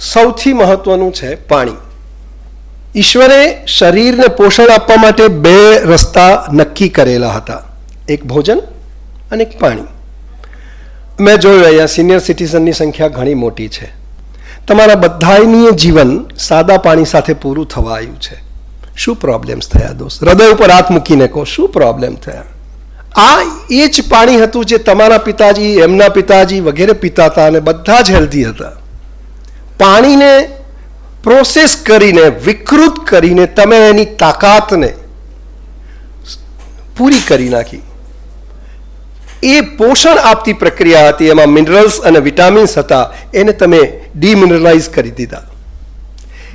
સૌથી મહત્વનું છે પાણી. ઈશ્વરે શરીરને પોષણ આપવા માટે બે રસ્તા નક્કી કરેલા હતા. એક ભોજન અને એક પાણી. મેં જોયું, અહીંયા સિનિયર સિટીઝનની સંખ્યા ઘણી મોટી છે. તમારા બધાયનીય જીવન સાદા પાણી સાથે પૂરું થવા આવ્યું છે. શું પ્રોબ્લેમ્સ થયા દોસ્ત? હૃદય ઉપર હાથ મૂકીને કહો, શું પ્રોબ્લેમ થયા? આ એ જ પાણી હતું જે તમારા પિતાજી, એમના પિતાજી વગેરે પીતા હતા અને બધા જ હેલ્ધી હતા. પાણીને પ્રોસેસ કરીને, વિકૃત કરીને તમે એની તાકાતને પૂરી કરી નાખી. એ પોષણ આપતી પ્રક્રિયા હતી, એમાં મિનરલ્સ અને વિટામિન્સ હતા, એને તમે ડિમિનરલાઇઝ કરી દીધા.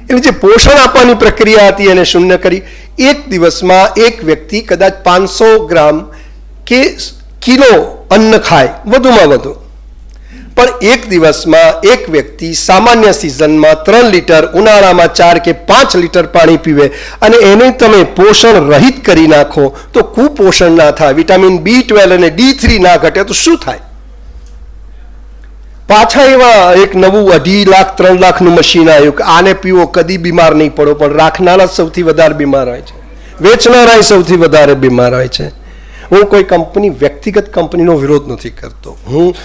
એટલે જે પોષણ આપવાની પ્રક્રિયા હતી, એને શૂન્ય કરી. એક દિવસમાં એક વ્યક્તિ કદાચ પાંચસો ગ્રામ કે કિલો અન્ન ખાય, વધુમાં વધુ. પણ એક દિવસમાં એક વ્યક્તિ સામાન્ય સિઝનમાં ત્રણ લીટર, ઉનાળામાં ચાર કે પાંચ લીટર પાણી પીવે અને એને તમે પોષણ રહિત કરી નાખો, તો કુપોષણ ના થાય. વિટામિન બી ટ્વેલ્વ અને ડી થ્રી ના ઘટે તો શું થાય? પાછા એવા એક નવું અઢી લાખ, ત્રણ લાખનું મશીન આવ્યું કે આને પીવો, કદી બીમાર નહીં પડો, પણ રાખનારા સૌથી વધારે બીમાર હોય છે. વેચનારા સૌથી વધારે બીમાર હોય છે. હું કોઈ કંપની, વ્યક્તિગત કંપનીનો વિરોધ નથી કરતો. હું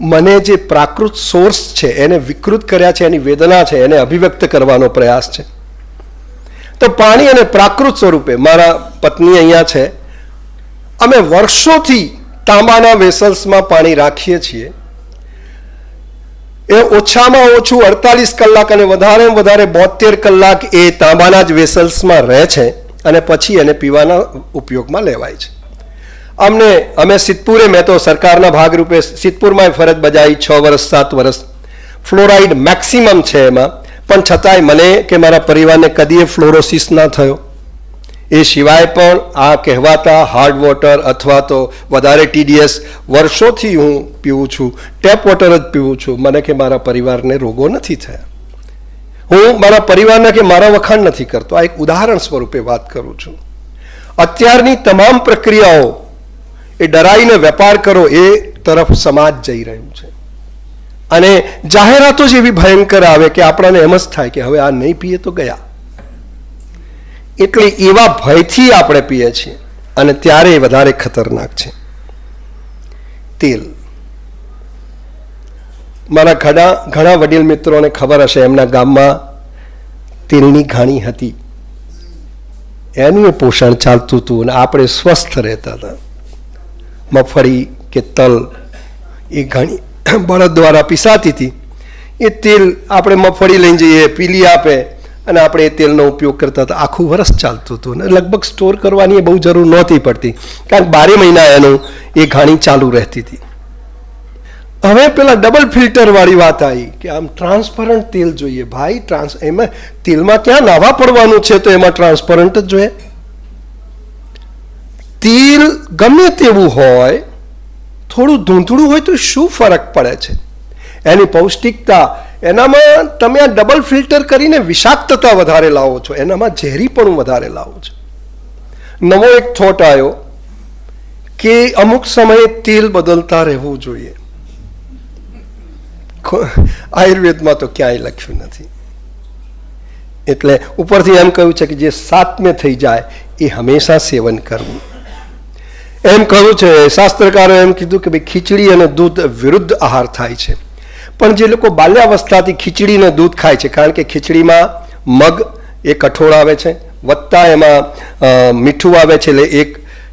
મને જે પ્રાકૃત સોર્સ છે, એને વિકૃત કર્યા છે, એની વેદના છે, એને અભિવ્યક્ત કરવાનો પ્રયાસ છે. તો પાણી અને પ્રાકૃત સ્વરૂપે મારા પત્ની અહીંયા છે. અમે વર્ષોથી તાંબાના વેસલ્સમાં પાણી રાખીએ છીએ. એ ઓછામાં ઓછું અડતાલીસ કલાક અને વધારે વધારે બોતેર કલાક એ તાંબાના જ વેસલ્સમાં રહે છે અને પછી એને પીવાના ઉપયોગમાં લેવાય છે. અમને, અમે સિદ્ધપુરે, મેં તો સરકારના ભાગરૂપે સિદ્ધપુરમાં ફરજ બજાવી છ વર્ષ, સાત વર્ષ. ફ્લોરાઇડ મેક્સિમમ છે એમાં. પણ છતાંય મને કે મારા પરિવારને કદીએ ફ્લોરોસિસ ના થયો. એ સિવાય પણ આ કહેવાતા હાર્ડ વોટર અથવા તો વધારે ટીડીએસ વર્ષોથી હું પીવું છું ટેપ વોટર જ પીવું છું. મને કે મારા પરિવારને રોગો નથી થયા. હું મારા પરિવારના કે મારા વખાણ નથી કરતો. આ એક ઉદાહરણ સ્વરૂપે વાત કરું છું. અત્યારની તમામ પ્રક્રિયાઓ એ ડરાઈને વેપાર કરો એ તરફ સમાજ જઈ રહ્યું છે. અને જાહેરાતો જ એવી ભયંકર આવે કે આપણને એમ જ થાય કે હવે આ નહીં પીએ તો ગયા. એટલે એવા ભયથી આપણે પીએ છીએ અને ત્યારે એ વધારે ખતરનાક છે. તેલ. મારા ઘણા ઘણા વડીલ મિત્રોને ખબર હશે, એમના ગામમાં તેલની ઘાણી હતી. એનું પોષણ ચાલતું હતું અને આપણે સ્વસ્થ રહેતા હતા. મગફળી કે તલ એ ઘણી બળદ દ્વારા પીસાતી હતી. એ તેલ આપણે મગફળી લઈને જઈએ, પીલી આપે અને આપણે એ તેલનો ઉપયોગ કરતા હતા. આખું વરસ ચાલતું હતું અને લગભગ સ્ટોર કરવાની એ બહુ જરૂર નહોતી પડતી. કારણ કે બારે મહિના એનું એ ઘાણી ચાલુ રહેતી હતી. હવે પેલા ડબલ ફિલ્ટરવાળી વાત આવી કે આમ ટ્રાન્સપરન્ટ તેલ જોઈએ. ભાઈ ટ્રાન્સ એમાં તેલમાં ક્યાં નાવા પડવાનું છે તો એમાં ટ્રાન્સપરન્ટ જ જોઈએ. તેલ ગમે તેવું હોય, થોડું ધૂંધળું હોય તો શું ફરક પડે છે? એની પૌષ્ટિકતા, એનામાં તમે આ ડબલ ફિલ્ટર કરીને વિષાક્તતા વધારે લાવો છો, એનામાં ઝેરીપણું વધારે લાવો છો. નવો એક થોટ આવ્યો કે અમુક સમયે તેલ બદલતા રહેવું જોઈએ. આયુર્વેદમાં તો ક્યાંય લખ્યું નથી. એટલે ઉપરથી એમ કહ્યું છે કે જે સાતમે થઈ જાય, એ હંમેશા સેવન કરવું. એમ કહ્યું છે, શાસ્ત્રકારો એમ કીધું કે ભાઈ ખીચડી અને દૂધ વિરુદ્ધ આહાર થાય છે. પણ જે લોકો બાલ્યાવસ્થાથી ખીચડી અને દૂધ ખાય છે, કારણ કે ખીચડીમાં મગ એ કઠોળ આવે છે, વત્તા એમાં મીઠું આવે છે, એટલે એક,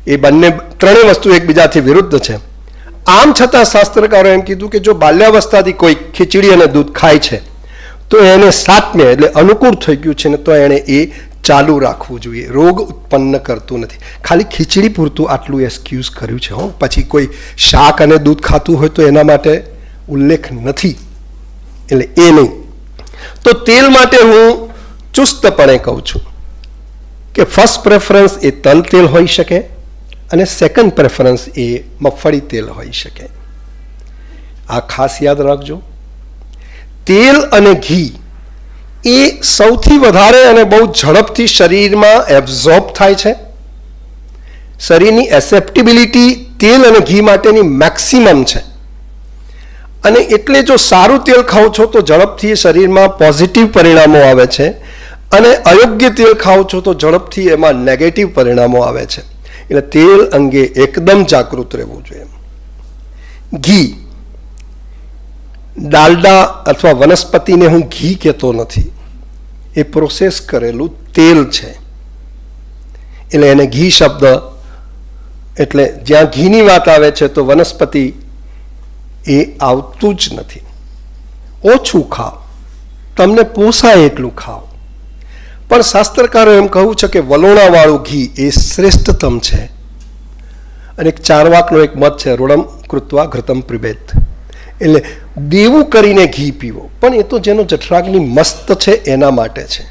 એ બંને ત્રણેય વસ્તુ એકબીજાથી વિરુદ્ધ છે. આમ છતાં શાસ્ત્રકારો એમ કીધું કે જો બાલ્યાવસ્થાથી કોઈ ખીચડી અને દૂધ ખાય છે, તો એને સાતમે, એટલે અનુકૂળ થઈ ગયું છે ને તો એણે એ ચાલુ રાખવું જોઈએ. રોગ ઉત્પન્ન કરતું નથી. ખાલી ખીચડી પૂરતું આટલું એક્સક્યુઝ કર્યું છે, હો. પછી કોઈ શાક અને દૂધ ખાતું હોય તો એના માટે ઉલ્લેખ નથી. એટલે એ નહીં. તો તેલ માટે હું ચુસ્તપણે કહું છું કે ફર્સ્ટ પ્રેફરન્સ એ તલ તેલ હોઈ શકે અને સેકન્ડ પ્રેફરન્સ એ મગફળી તેલ હોઈ શકે. આ ખાસ યાદ રાખજો. તેલ અને ઘી એ સૌથી વધારે અને બહુ ઝડપથી શરીરમાં એબ્ઝોર્બ થાય છે. શરીરની એસેપ્ટિબિલિટી તેલ અને ઘી માટેની મેક્સિમમ છે. અને એટલે જો સારું તેલ ખાઓ છો તો ઝડપથી શરીરમાં પોઝિટિવ પરિણામો આવે છે અને અયોગ્ય તેલ ખાઓ છો તો ઝડપથી એમાં નેગેટિવ પરિણામો આવે છે. એટલે તેલ અંગે એકદમ જાગૃત રહેવું જોઈએ. ઘી. ડાલડા અથવા વનસ્પતિને હું ઘી કહેતો નથી. એ પ્રોસેસ કરેલું તેલ છે. એટલે એને ઘી શબ્દ, એટલે જ્યાં ઘીની વાત આવે છે તો વનસ્પતિ એ આવતું જ નથી. ઓછું ખાઓ. તમને પોસાય એટલું ખાઓ. પણ શાસ્ત્રકારો એમ કહું છે કે વલોણાવાળું ઘી એ શ્રેષ્ઠતમ છે. અને એક ચારવાકનો એક મત છે ઋણમ કૃત્વા ઘૃતમ પ્રિબેત એટલે દેવું કરીને ઘી પીવો. પણ એ તો જેનો જઠરાગ્નિ મસ્ત છે, એના માટે છે.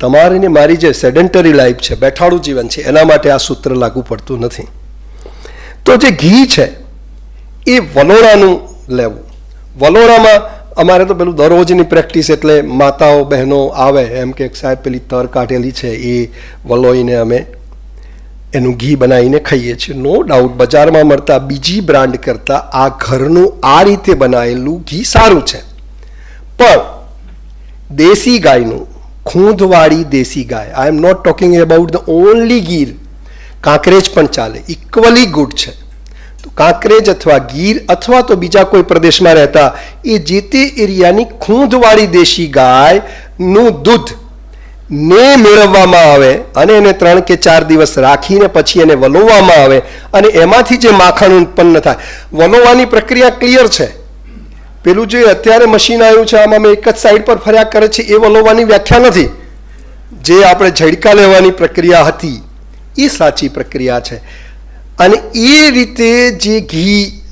તમારી ને મારી જે સેડેન્ટરી લાઈફ છે, બેઠાડું જીવન છે, એના માટે આ સૂત્ર લાગુ પડતું નથી. તો જે ઘી છે, એ વલોરાનું લેવું. વલોરામાં અમારે તો પેલું દરરોજની પ્રેક્ટિસ એટલે માતાઓ, બહેનો આવે, એમ કે સાહેબ પેલી તર કાઢેલી છે, એ વલોઈને અમે એનું ઘી બનાવીને ખાઈએ છીએ. નો ડાઉટ બજારમાં મળતા બીજી બ્રાન્ડ કરતાં આ ઘરનું આ રીતે બનાવેલું ઘી સારું છે. પણ દેશી ગાયનું ખૂંધવાળી દેશી ગાય I am not talking about the only Gir. Kankrej પણ ચાલે ઇક્વલી ગુડ છે. તો કાંકરેજ અથવા ગીર અથવા તો બીજા કોઈ પ્રદેશમાં રહેતા, એ જે તે એરિયાની ખૂંધવાળી દેશી ગાયનું દૂધ ને મેળવવામાં આવે અને એને ત્રણ કે ચાર દિવસ રાખીને પછી એને વલોવવામાં આવે અને એમાંથી જે માખણ ઉત્પન્ન થાય, વલોવાની પ્રક્રિયા ક્લિયર છે. પેલું જે અત્યારે મશીન આવ્યું છે, આમાં મેં એક જ સાઈડ પર ફર્યા કરે છે, એ વલોવાની વ્યાખ્યા નથી. જે આપણે ઝડકા લેવાની પ્રક્રિયા હતી, એ સાચી પ્રક્રિયા છે. અને એ રીતે જે ઘી,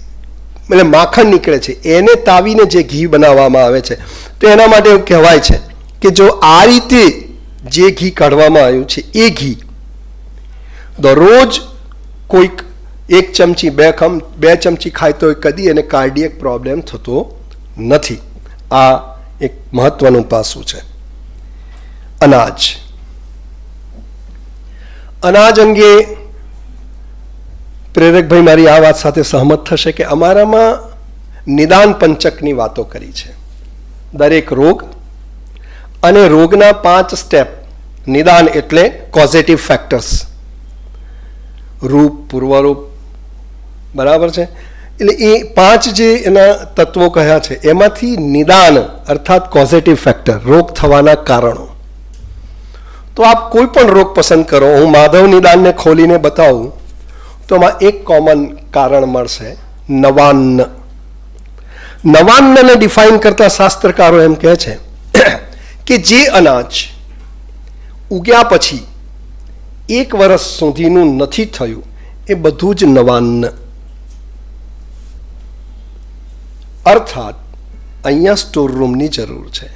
એટલે માખણ નીકળે છે, એને તાવીને જે ઘી બનાવવામાં આવે છે, તો એના માટે એવું કહેવાય છે કે જો આ રીતે જે ઘી કાઢવામાં આવ્યું છે, એ ઘી. દરરોજ કોઈક એક ચમચી, બે ખમ, બે ચમચી ખાય તો કદી એને કાર્ડિયક પ્રોબ્લેમ થતો નથી. આ એક મહત્વનું પાસું છે. અનાજ. અનાજ અંગે પ્રેરકભાઈ મારી આ વાત સાથે સહમત થશે કે અમારામાં નિદાન પંચકની વાતો કરી છે. દરેક રોગ અને રોગના પાંચ સ્ટેપ નિદાન એટલે કોઝેટિવ ફેક્ટર્સ રૂપ, પૂર્વરૂપ, બરાબર છે? એટલે એ પાંચ જે એના તત્વો કહ્યા છે, એમાંથી નિદાન અર્થાત કોઝેટિવ ફેક્ટર રોગ થવાના કારણો. તો આપ કોઈ પણ રોગ પસંદ કરો, હું માધવ નિદાનને ખોલીને બતાવું, તો આમાં એક કોમન કારણ મળશે, નવાન્ન. નવાન્નને ડિફાઇન કરતા શાસ્ત્રકારો એમ કહે છે કે જે અનાજ ઉગ્યા પછી એક વર્ષ સુધીનું નથી થયું, એ બધું જ નવાન્ન. અર્થાત, અહીંયા સ્ટોર રૂમની જરૂર છે.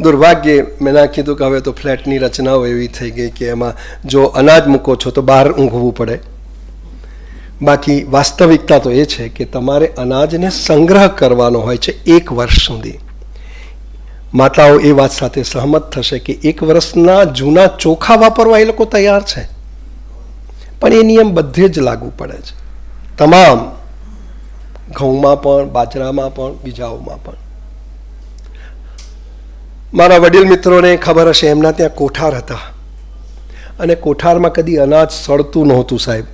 દુર્ભાગ્યે, મેં ના કીધું કે હવે તો ફ્લેટની રચનાઓ એવી થઈ ગઈ કે એમાં જો અનાજ મૂકો છો તો બહાર ઊંઘવું પડે. બાકી વાસ્તવિકતા તો એ છે કે તમારે અનાજને સંગ્રહ કરવાનો હોય છે એક વર્ષ સુધી. માતાઓ એ વાત સાથે સહમત થશે કે એક વર્ષના જૂના ચોખા વાપરવા એ લોકો તૈયાર છે. પણ એ નિયમ બધે જ લાગુ પડે છે. તમામ ઘઉંમાં પણ, બાજરામાં પણ, બીજાઓમાં પણ. મારા વડીલ મિત્રોને ખબર હશે, એમના ત્યાં કોઠાર હતા. અને કોઠારમાં કદી અનાજ સડતું નહોતું સાહેબ.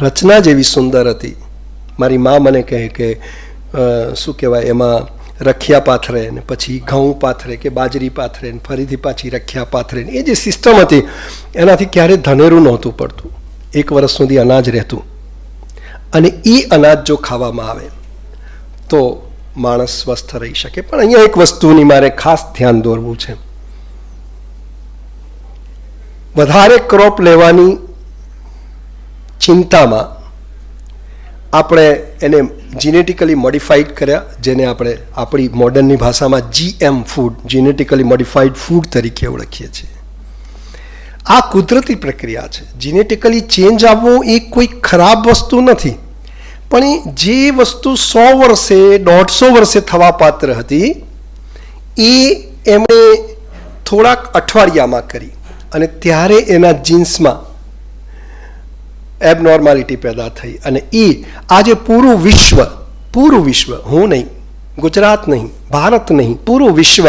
રચના જેવી સુંદર હતી. મારી મા મને કહે કે શું કહેવાય, એમાં રખિયા પાથરે ને પછી ઘઉં પાથરે કે બાજરી પાથરે ને ફરીથી પાછી રખિયા પાથરે એ જે સિસ્ટમ હતી, એનાથી ક્યારેય ધનેરું નહોતું પડતું. એક વર્ષ સુધી અનાજ રહેતું. અને એ અનાજ જો ખાવામાં આવે, તો માણસ સ્વસ્થ રહી શકે. પણ અહીંયા એક વસ્તુની મારે ખાસ ધ્યાન દોરવું છે. વધારે ક્રોપ લેવાની ચિંતામાં આપણે એને જીનેટિકલી મોડિફાઈડ કર્યા, જેને આપણે આપણી મોડર્નની ભાષામાં GM food genetically modified food તરીકે ઓળખીએ છીએ. આ કુદરતી પ્રક્રિયા છે. જીનેટિકલી ચેન્જ આવવો એ કોઈ ખરાબ વસ્તુ નથી. પણ એ જે વસ્તુ સો વર્ષે, દોઢસો વર્ષે થવા પાત્ર હતી, એ એમણે થોડાક અઠવાડિયામાં કરી. અને ત્યારે એના જીન્સમાં એબનોર્માલિટી પેદા થઈ અને એ આજે પૂરું વિશ્વ પૂરું વિશ્વ, હું નહીં, ગુજરાત નહીં, ભારત નહીં, પૂરું વિશ્વ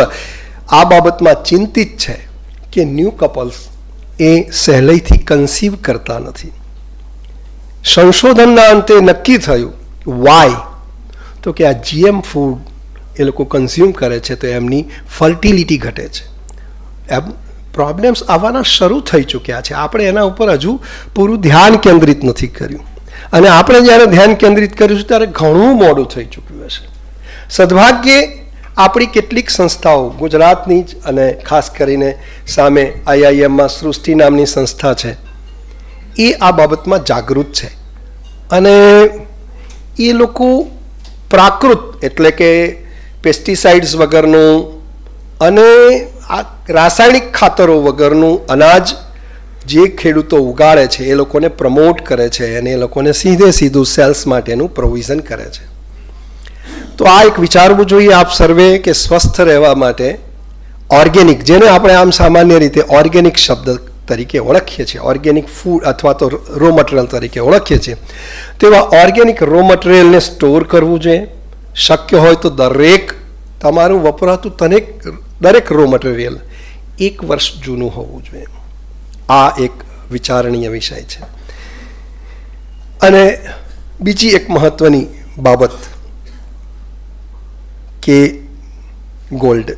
આ બાબતમાં ચિંતિત છે કે ન્યૂ કપલ્સ એ સહેલાઈથી કન્સીવ કરતા નથી. સંશોધનના અંતે નક્કી થયું વાય તો કે આ જીએમ ફૂડ એ લોકો કન્ઝ્યુમ કરે છે તો એમની ફર્ટિલિટી ઘટે છે. એમ પ્રોબ્લેમ્સ આવવાના શરૂ થઈ ચૂક્યા છે. આપણે એના ઉપર હજુ પૂરું ધ્યાન કેન્દ્રિત નથી કર્યું. અને આપણે જ્યારે ધ્યાન કેન્દ્રિત કરીશું ત્યારે ઘણું મોડું થઈ ચૂક્યું હશે. સદભાગ્યે આપણી કેટલીક સંસ્થાઓ ગુજરાતની જ અને ખાસ કરીને સામે આઈઆઈએમમાં સૃષ્ટિ નામની સંસ્થા છે, એ આ બાબતમાં જાગૃત છે. અને એ લોકો પ્રાકૃત એટલે કે પેસ્ટિસાઇડ્સ વગરનું અને આ રાસાયણિક ખાતરો વગરનું અનાજ જે ખેડૂતો ઉગાડે છે, એ લોકોને પ્રમોટ કરે છે અને એ લોકોને સીધે સીધું સેલ્સ માટેનું પ્રોવિઝન કરે છે. તો આ એક વિચારવું જોઈએ આપ સર્વે કે સ્વસ્થ રહેવા માટે ઓર્ગેનિક જેને આપણે આમ સામાન્ય રીતે ઓર્ગેનિક શબ્દ તરીકે ઓળખીએ છીએ ઓર્ગેનિક ફૂડ અથવા તો રો મટીરિયલ તરીકે ઓળખીએ છીએ, તેવા ઓર્ગેનિક રો મટીરિયલને સ્ટોર કરવું જોઈએ. શક્ય હોય તો દરેક તમારું વપરાતું દરેક દરેક રો મટીરિયલ એક વર્ષ જૂનું હોવું જોઈએ. આ એક વિચારણીય વિષય છે. અને બીજી એક મહત્વની બાબત કે ગોલ્ડ